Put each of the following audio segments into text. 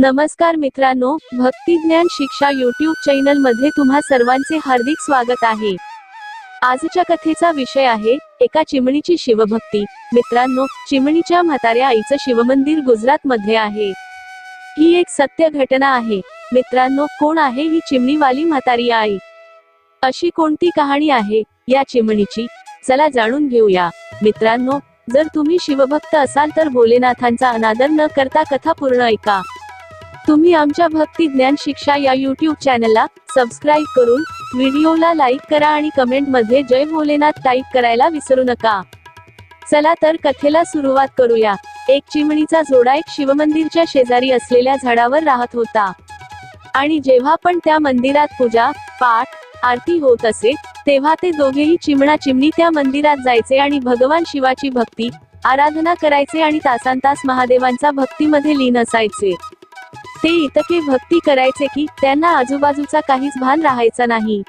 नमस्कार मित्रांनो भक्ती ज्ञान शिक्षा युट्यूब चॅनलमध्ये तुम्हा सर्वांचे हार्दिक स्वागत आहे. आजच्या कथेचा विषय आहे एका चिमणीची शिवभक्ती. मित्रांनो चिमणीच्या म्हाताऱ्या आईचं शिवमंदिर गुजरात मध्ये आहे. ही एक सत्य घटना आहे. मित्रांनो कोण आहे ही चिमणीवाली म्हातारी आई? अशी कोणती कहाणी आहे या चिमणीची? चला जाणून घेऊया. मित्रांनो जर तुम्ही शिवभक्त असाल तर भोलेनाथांचा अनादर न करता कथा पूर्ण ऐका. तुम्ही आमच्या भक्ती ज्ञान शिक्षा या युट्यूब चॅनलला सबस्क्राईब करून व्हिडिओला लाईक करा आणि कमेंटमध्ये जय भोलेनाथ टाईप करायला विसरू नका. चला तर कथेला सुरुवात करूया. एक चिमणीचा जोडा एक शिवमंदिरच्या शेजारी असलेल्या झाडावर राहत होता. आणि जेव्हा पण त्या मंदिरात पूजा पाठ आरती होत असे तेव्हा ते दोघेही चिमणा चिमणी त्या मंदिरात जायचे आणि भगवान शिवाची भक्ती आराधना करायचे आणि तासांतास महादेवांचा भक्तीमध्ये लीन असायचे. ते इतके भक्ती करायचे की त्यांना आजूबाजूचा काहीच भान राहायचा नाही.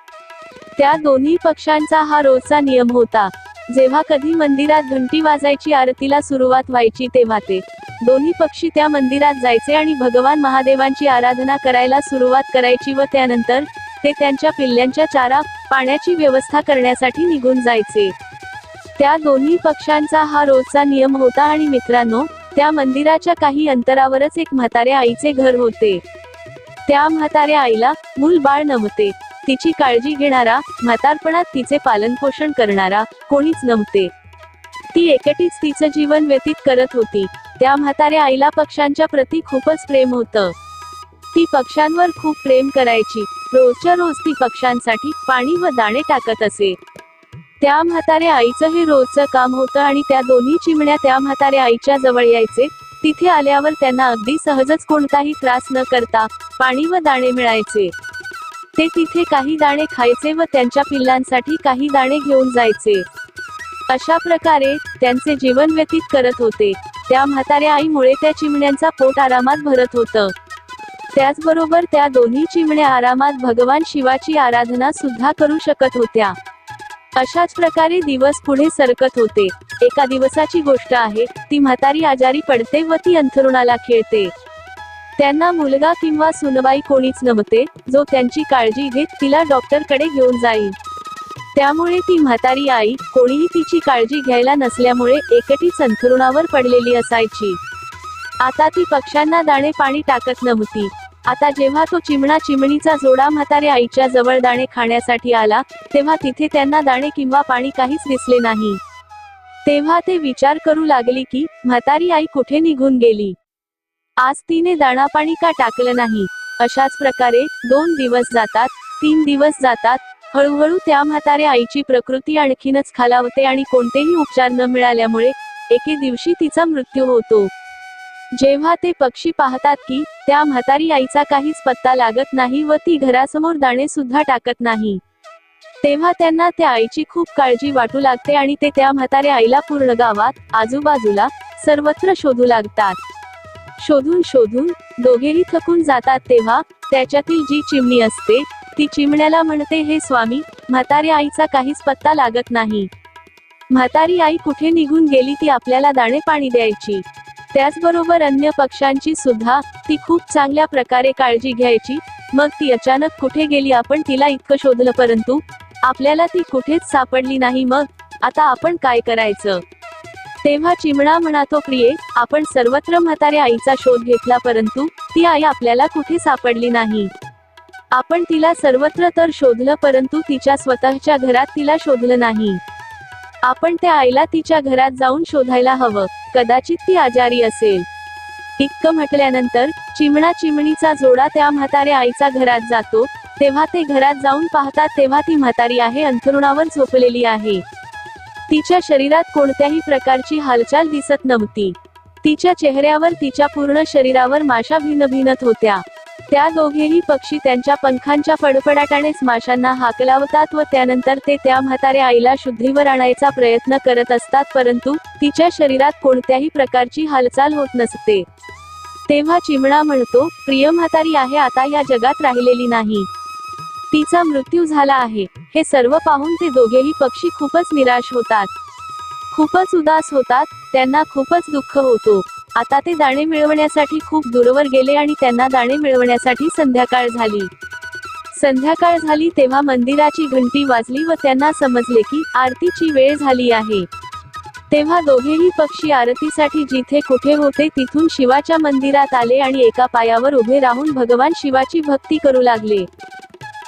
त्या दोन्ही पक्षांचा हा रोजचा नियम होता. जेव्हा कधी मंदिरात घंटी वाजायची आरतीला सुरुवात व्हायची तेव्हा ते दोन्ही पक्षी त्या मंदिरात जायचे आणि भगवान महादेवांची आराधना करायला सुरुवात करायची व त्यानंतर ते त्यांच्या पिल्ल्यांच्या चारा पाण्याची व्यवस्था करण्यासाठी निघून जायचे. त्या दोन्ही पक्षांचा हा रोजचा नियम होता आणि मित्रांनो त्या मंदिराच्या काही अंतरावरच एक म्हाताऱ्या आईचे घर होते. त्या म्हाताऱ्या आईला मूल बाळ नव्हते. तिची काळजी घेणारा म्हातारपणात तिचे पालन पोषण करणारा कोणीच नव्हते. ती एकटीच तिचं जीवन व्यतीत करत होती. त्या म्हाताऱ्या आईला पक्ष्यांच्या प्रती खूपच प्रेम होतं. ती पक्ष्यांवर खूप प्रेम करायची. रोजच्या रोज ती पक्ष्यांसाठी पाणी व दाणे टाकत असे. त्या म्हाताऱ्या आईचं हे रोजचं काम होतं आणि त्या दोन्ही चिमण्या त्या म्हाताऱ्या आईच्या जवळ यायचे. तिथे आल्यावर त्यांना अगदी सहजच कोणताही त्रास न करता पाणी व दाणे मिळायचे. ते तिथे काही दाणे खायचे व त्यांच्या पिल्लांसाठी काही दाणे घेऊन जायचे. अशा प्रकारे त्यांचे जीवन व्यतीत करत होते. त्या म्हाताऱ्या आईमुळे त्या चिमण्यांचा पोट आरामात भरत होतं. त्याचबरोबर त्या दोन्ही चिमण्या आरामात भगवान शिवाची आराधना सुद्धा करू शकत होत्या. अशाच प्रकारे दिवस पुढे सरकत होते. एका दिवसाची गोष्ट आहे ती म्हातारी आजारी पडते व ती अंथरुणाला खेळते. त्यांना मुलगा किंवा सुनबाई कोणीच नव्हते जो त्यांची काळजी घेत तिला डॉक्टरकडे घेऊन जाईल. त्यामुळे ती म्हातारी आई कोणीही तिची काळजी घ्यायला नसल्यामुळे एकटीच अंथरुणावर पडलेली असायची. आता ती पक्ष्यांना दाणे पाणी टाकत नव्हती. आता जेव्हा तो चिमणा चिमणीचा जोडा म्हाताऱ्या आईच्या जवळ दाणे खाण्यासाठी आला तेव्हा तिथे त्यांना दाणे किंवा पाणी काहीच दिसले नाही. तेव्हा ते विचार करू लागले की म्हातारी आई कुठे निघून गेली? आज तिने दाणा पाणी का टाकलं नाही? अशाच प्रकारे दोन दिवस जातात तीन दिवस जातात हळूहळू त्या म्हाताऱ्या आईची प्रकृती आणखीनच खालावते आणि कोणतेही उपचार न मिळाल्यामुळे एके दिवशी तिचा मृत्यू होतो. जेव्हा ते पक्षी पाहतात की त्या म्हातारी आईचा काहीच पत्ता लागत नाही व ती घरासमोर दाणे सुद्धा टाकत नाही. तेव्हा त्यांना त्या आईची खूप काळजी वाटू लागते आणि ते त्या म्हाताऱ्या आईला पूर्ण गावात आजूबाजूला सर्वत्र शोधू लागतात. शोधून शोधून दोघेही थकून जातात तेव्हा त्याच्यातील जी चिमणी असते ती चिमण्याला म्हणते हे स्वामी म्हाताऱ्या आईचा काहीच पत्ता लागत नाही. म्हातारी आई कुठे निघून गेली ती आपल्याला दाणे पाणी द्यायची. त्याचबरोबर अन्य पक्ष्यांची सुद्धा ती खूप चांगल्या प्रकारे काळजी घ्यायची. मग ती अचानक कुठे गेली आपण तिला इतकं शोधलं परंतु आपल्याला ती कुठेच सापडली नाही मग. आता आपण काय करायचं? तेव्हा चिमणा म्हणातो प्रिये आपण सर्वत्र म्हाताऱ्या आईचा शोध घेतला परंतु ती आई आपल्याला कुठे सापडली नाही. आपण तिला सर्वत्र तर शोधलं परंतु तिच्या स्वतःच्या घरात तिला शोधलं नाही. आपण त्या आईला तिच्या घरात जाऊन शोधायला हवं. कदाचित ती आजारी असेल. इतकं म्हटल्यानंतर चिमणा चिमणीचा जोडा त्या म्हाताऱ्या आईचा घरात जातो. तेव्हा ते घरात जाऊन पाहतात तेव्हा ती म्हातारी आहे अंथरुणावर झोपलेली आहे. तिच्या शरीरात कोणत्याही प्रकारची हालचाल दिसत नव्हती. तिच्या चेहऱ्यावर तिच्या पूर्ण शरीरावर माशा भिनभिनत होत्या. त्या दोघेही पक्षी त्यांच्या पंखांच्या फडफडाटाने माशांना हाकलावतात व त्यानंतर ते त्या म्हाताऱ्या आईला शुद्धीवर आणायचा प्रयत्न करत असतात परंतु तिच्या शरीरात कोणत्याही प्रकारची हालचाल होत नसते. तेव्हा चिमणा म्हणतो प्रिय म्हातारी आहे आता या जगात राहिलेली नाही. तिचा मृत्यू झाला आहे. हे सर्व पाहून ते दोघेही पक्षी खूपच निराश होतात. खूपच उदास होतात त्यांना खूपच दुःख होतो. आता ते दाणे मिळवण्यासाठी खूप दूरवर गेले आणि त्यांना दाणे मिळवण्यासाठी संध्याकाळ झाली. संध्याकाळ झाली तेव्हा मंदिराची घंटी वाजली व त्यांना समजले की आरतीची वेळ झाली आहे. तेव्हा दोघेही पक्षी आरतीसाठी जिथे कुठे होते तिथून शिवाच्या मंदिरात आले आणि एका पायावर उभे राहून भगवान शिवाची भक्ती करू लागले.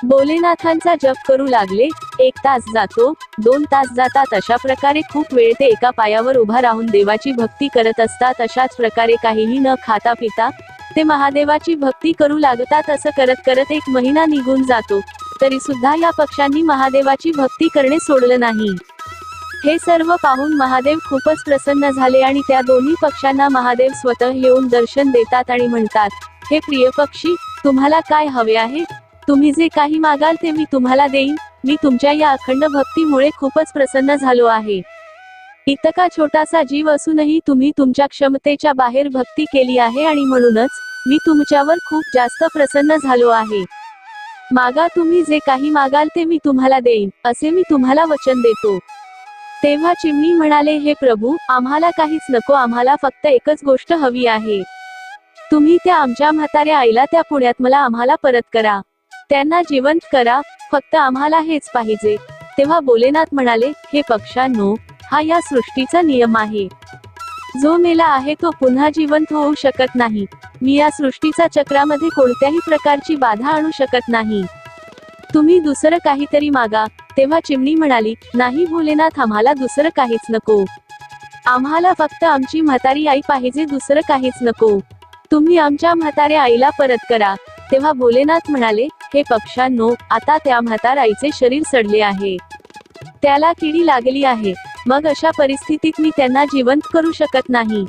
भोलेनाथांचा जप करू लागले. एक तास जातो दोन तास जातात अशा प्रकारे खूप वेळ ते एका पायावर उभा राहून देवाची भक्ती करत असतात अशाच प्रकारे काहीही न खाता पिता ते महादेवाची भक्ती करू लागतात असं करत करत एक महिना निघून जातो. तरी सुद्धा या पक्षांनी महादेवाची भक्ती करणे सोडलं नाही. हे सर्व पाहून महादेव खूपच प्रसन्न झाले आणि त्या दोन्ही पक्षांना महादेव स्वतः येऊन दर्शन देतात आणि म्हणतात हे प्रिय पक्षी तुम्हाला काय हवे आहे? तुम्ही जे काही मागाल ते मी तुम्हाला देईन. मी तुमच्या या अखंड भक्तीमुळे खूपच प्रसन्न झालो आहे. इतका छोटासा जीव असूनही तुम्ही तुमच्या क्षमतेच्या बाहेर भक्ती केली आहे आणि म्हणूनच मी तुमच्यावर खूप जास्त प्रसन्न झालो आहे. मागा तुम्ही जे काही मागाल ते मी तुम्हाला देईन असे मी तुम्हाला वचन देतो. तेव्हा चिमणी म्हणाले हे प्रभू आम्हाला काहीच नको आम्हाला फक्त एकच गोष्ट हवी आहे. तुम्ही त्या आमच्या म्हाताऱ्या आईला त्या पुण्यात मला आम्हाला परत करा. त्यांना जिवंत करा फक्त आम्हाला हेच पाहिजे. तेव्हा भोलेनाथ म्हणाले हे पक्षांनो हा या सृष्टीचा नियम आहे. जो मेला आहे तो पुन्हा जिवंत होऊ शकत नाही. मी या सृष्टीचा चक्रामध्ये कोणत्याही प्रकारची बाधा आणू शकत नाही. तुम्ही दुसरं काहीतरी मागा. तेव्हा चिमणी म्हणाली नाही भोलेनाथ आम्हाला दुसरं काहीच नको. आम्हाला फक्त आमची म्हातारी आई पाहिजे दुसरं काहीच नको. तुम्ही आमच्या म्हाताऱ्या आईला परत करा. तेव्हा भोलेनाथ म्हणाले हे पक्षांनो आता त्या म्हाताराईचे शरीर सडले आहे. त्याला किडी लागली आहे. मग अशा परिस्थितीत मी त्यांना जिवंत करू शकत नाही.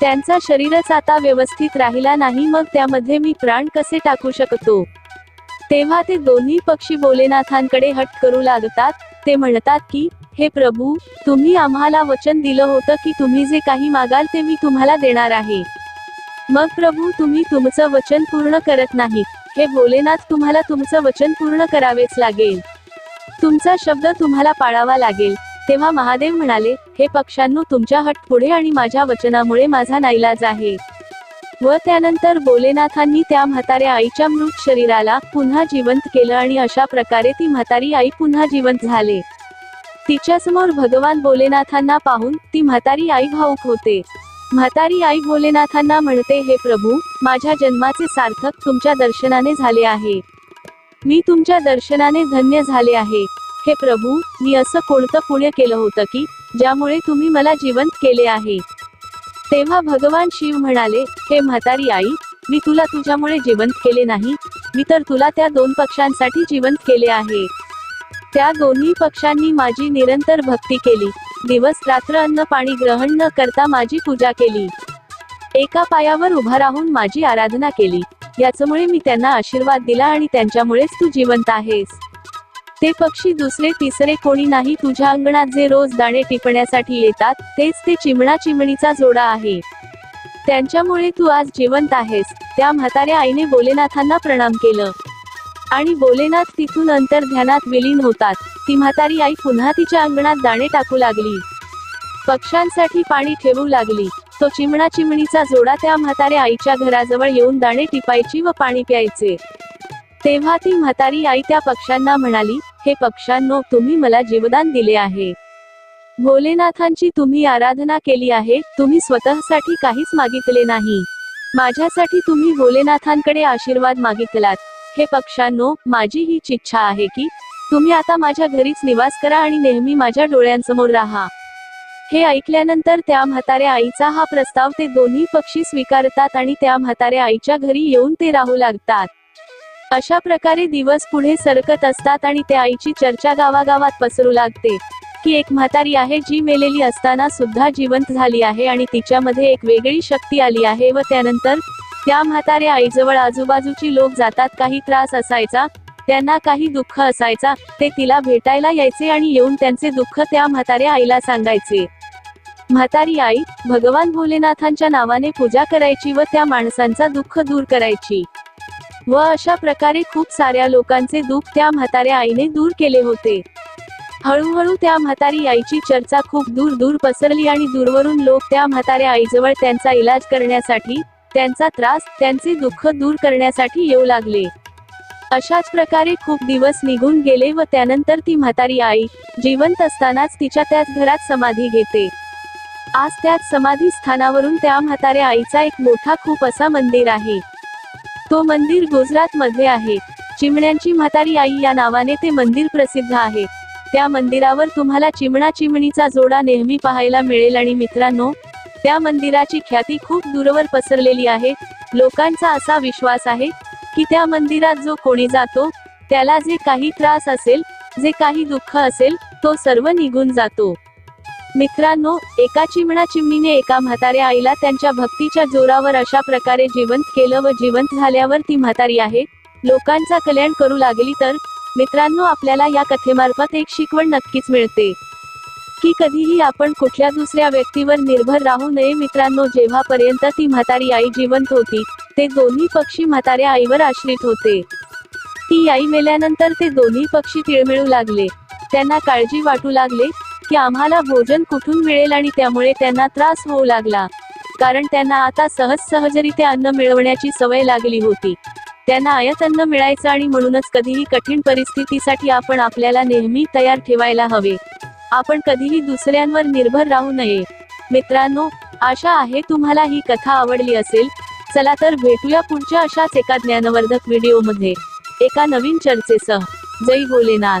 त्यांचा शरीरच आता व्यवस्थित राहिला नाही मग त्यामध्ये मी प्राण कसे टाकू शकतो? तेव्हा ते दोन्ही पक्षी भोलेनाथांकडे हट करू लागतात. ते म्हणतात की हे प्रभू तुम्ही आम्हाला वचन दिलं होतं की तुम्ही जे काही मागाल ते मी तुम्हाला देणार आहे. मग प्रभू तुम्ही तुमचं वचन पूर्ण करत नाहीत. हे भोलेनाथ तुम्हाला तुमचं वचन पूर्ण करावेच लागेल. तुमचा शब्द तुम्हाला पाळावा लागेल. तेव्हा महादेव म्हणाले हे पक्षांनो तुमच्या हट पुढे आणि माझ्या वचनामुळे माझा नाईलाज आहे. व त्यानंतर भोलेनाथांनी त्या म्हाताऱ्या आईच्या मृत शरीराला पुन्हा जिवंत केलं आणि अशा प्रकारे ती म्हातारी आई पुन्हा जिवंत झाले. तिच्यासमोर भगवान भोलेनाथांना पाहून ती म्हातारी आई भाऊक होते. म्हातारी आई भोलेनाथांना म्हणते हे प्रभू माझ्या जन्माचे सार्थक तुमच्या दर्शनाने झाले आहे. मी तुमच्या दर्शनाने धन्य झाले आहे. हे प्रभू मी असं कोणतं पुण्य केलं होतं की ज्यामुळे तुम्ही मला जिवंत केले आहे? तेव्हा भगवान शिव म्हणाले हे म्हातारी आई मी तुला तुझ्यामुळे जिवंत केले नाही. मी तर तुला त्या दोन पक्षांसाठी जिवंत केले आहे. त्या दोन्ही पक्षांनी माझी निरंतर भक्ती केली. दिवस रात्र अन्न पाणी ग्रहण न करता माझी पूजा केली. एका पायावर उभा राहून माझी आराधना केली. याचमुळे मी त्यांना आशीर्वाद दिला आणि त्यांच्यामुळेच तू जिवंत आहेस. ते पक्षी दुसरे तिसरे कोणी नाही. तुझ्या अंगणात जे रोज दाणे टिपण्यासाठी येतात तेच ते चिमणा चिमणीचा जोडा आहे. त्यांच्यामुळे तू आज जिवंत आहेस. त्या म्हाताऱ्या आईने भोलेनाथांना प्रणाम केलं. आणि भोलेनाथ तिथून अंतर ध्यानात विलीन होतात. ती म्हातारी आई पुन्हा तिच्या अंगणात दाणे टाकू लागली. पक्ष्यांसाठी पाणी ठेवू लागली. तो चिमणा चिमणीचा जोडा त्या म्हाताऱ्या आईच्या घराजवळ येऊन दाणे टिपायची व पाणी प्यायचे. तेव्हा ती म्हातारी आई त्या पक्ष्यांना म्हणाली हे पक्ष्यांनो तुम्ही मला जीवदान दिले आहे. भोलेनाथांची तुम्ही आराधना केली आहे तुम्ही स्वतःसाठी काहीच मागितले नाही. माझ्यासाठी तुम्ही भोलेनाथांकडे आशीर्वाद मागितलात. हे पक्ष्यांनो माझी हीच इच्छा आहे की तुम्ही आता माझ्या घरीच निवास करा आणि नेहमी माझ्या डोळ्यांसमोर राहा. हे ऐकल्यानंतर त्या म्हाताऱ्या आईचा हा प्रस्ताव ते दोन्ही पक्षी स्वीकारतात आणि त्या म्हाताऱ्या आईच्या घरी येऊन ते राहू लागतात. अशा प्रकारे दिवस पुढे सरकत असतात आणि त्या आईची चर्चा गावागावात पसरू लागते की एक म्हातारी आहे जी मेलेली असताना सुद्धा जिवंत झाली आहे आणि तिच्यामध्ये एक वेगळी शक्ती आली आहे व त्यानंतर त्या म्हाताऱ्या आईजवळ आजूबाजूची लोक जातात काही त्रास असायचा त्यांना काही दुःख असायचा ते तिला भेटायला यायचे आणि येऊन त्यांचे दुःख त्या म्हाताऱ्या आईला सांगायचे. म्हातारी आई भगवान भोलेनाथांच्या नावाने पूजा करायची व त्या माणसांचा दुःख दूर करायची. व अशा प्रकारे खूप साऱ्या लोकांचे दुःख त्या म्हाताऱ्या आईने दूर केले होते. हळूहळू त्या म्हातारी आईची चर्चा खूप दूर दूर पसरली आणि दूरवरून लोक त्या म्हाताऱ्या आईजवळ त्यांचा इलाज करण्यासाठी त्यांचा त्रास त्यांचे दुःख दूर करण्यासाठी येऊ लागले. अशाच प्रकारे खूप दिवस निघून गेले व त्यानंतर ती म्हातारी आई जिवंत असतानाच तिच्या त्याच घरात समाधी घेते. आज त्याच समाधी स्थानावरून त्या म्हाताऱ्या आईचा एक मोठा खूप असा मंदिर आहे. तो मंदिर गुजरात मध्ये आहे. चिमण्यांची म्हातारी आई या नावाने ते मंदिर प्रसिद्ध आहे. त्या मंदिरावर तुम्हाला चिमणा चिमणीचा जोडा नेहमी पाहायला मिळेल आणि मित्रांनो त्या मंदिराची ख्याती खूप दूरवर पसरलेली आहे. लोकांचा असा विश्वास आहे की त्या मंदिरात जो कोणी जातो त्याला जे काही त्रास असेल जे काही दुःख असेल तो सर्व निघून जातो. मित्रांनो एका चिमणा चिमणीने एका म्हाताऱ्या आईला त्यांच्या भक्तीच्या जोरावर अशा प्रकारे जिवंत केलं व जिवंत झाल्यावर ती म्हातारी आहे लोकांचा कल्याण करू लागली तर मित्रांनो आपल्याला या कथेमार्फत एक शिकवण नक्कीच मिळते. की कधीही आपण कुठल्या दुसऱ्या व्यक्तीवर निर्भर राहू नये मित्रांनो जेव्हापर्यंत ती म्हातारी आई जिवंत होती ते दोन्ही पक्षी म्हाताऱ्या आईवर आश्रित होते. ती आई मेल्यानंतर ते दोन्ही पक्षी तिळमिळू लागले. त्यांना काळजी वाटू लागले की आम्हाला भोजन कुठून मिळेल आणि त्यामुळे त्यांना त्रास होऊ लागला. कारण त्यांना आता सहज सहजरित्या अन्न मिळवण्याची सवय लागली होती. त्यांना आयत अन्न मिळायचं आणि म्हणूनच कधीही कठीण परिस्थितीसाठी आपण आपल्याला नेहमी तयार ठेवायला हवे. आपण कधीही दुसऱ्यांवर निर्भर राहू नये. मित्रांनो आशा आहे तुम्हाला ही कथा आवडली असेल. चला तर भेटूया पुढच्या अशाच एका ज्ञानवर्धक व्हिडिओमध्ये. एका नवीन चर्चेसह. जय भोलेनाथ.